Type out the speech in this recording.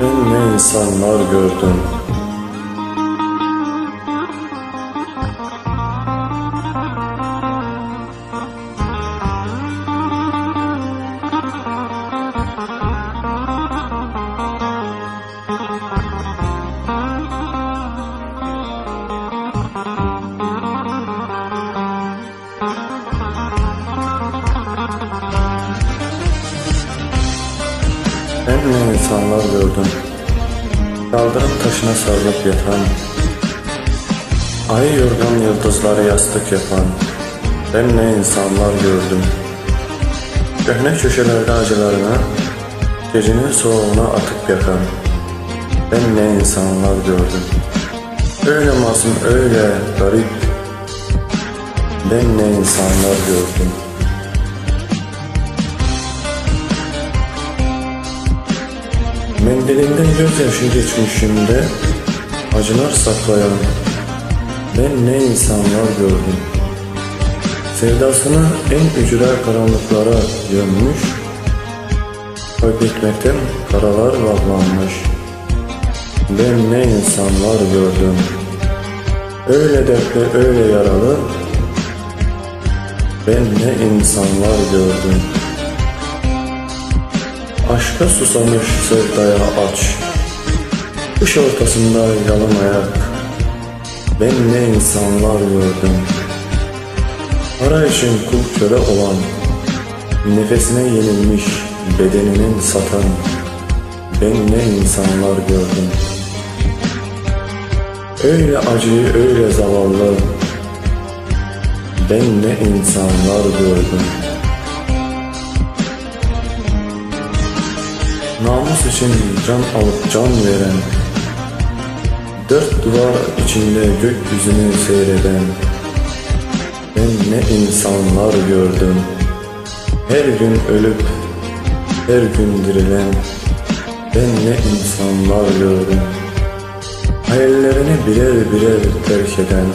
Ben ne insanlar gördüm. Ben ne insanlar gördüm. Kaldırım taşına sarılıp yatan, Ayı yorgan yıldızları yastık yapan, Ben ne insanlar gördüm. Köhne köşelerde acılarına, Gecenin soğuğuna atıp yakan, Ben ne insanlar gördüm. Öyle masum, öyle garip, Ben ne insanlar gördüm. Mendilinden gözyaşı geçmişimde acılar saklayan ben ne insanlar gördüm. Sevdasını en ücra karanlıklara gömmüş, kaybetmekten karalar bağlanmış. Ben ne insanlar gördüm. Öyle dertli, öyle yaralı, ben ne insanlar gördüm. Aşka susamış sevdaya aç. Kış ortasında yalın ayak. Ben ne insanlar gördüm. Para için kul köle olan Nefesine yenilmiş bedeninin satan Ben ne insanlar gördüm. Öyle acıyı öyle zavallı Ben ne insanlar gördüm Namus için can alıp can veren Dört duvar içinde gökyüzünü seyreden Ben ne insanlar gördüm. Her gün ölüp her gün dirilen Ben ne insanlar gördüm. Hayallerini birer birer terk eden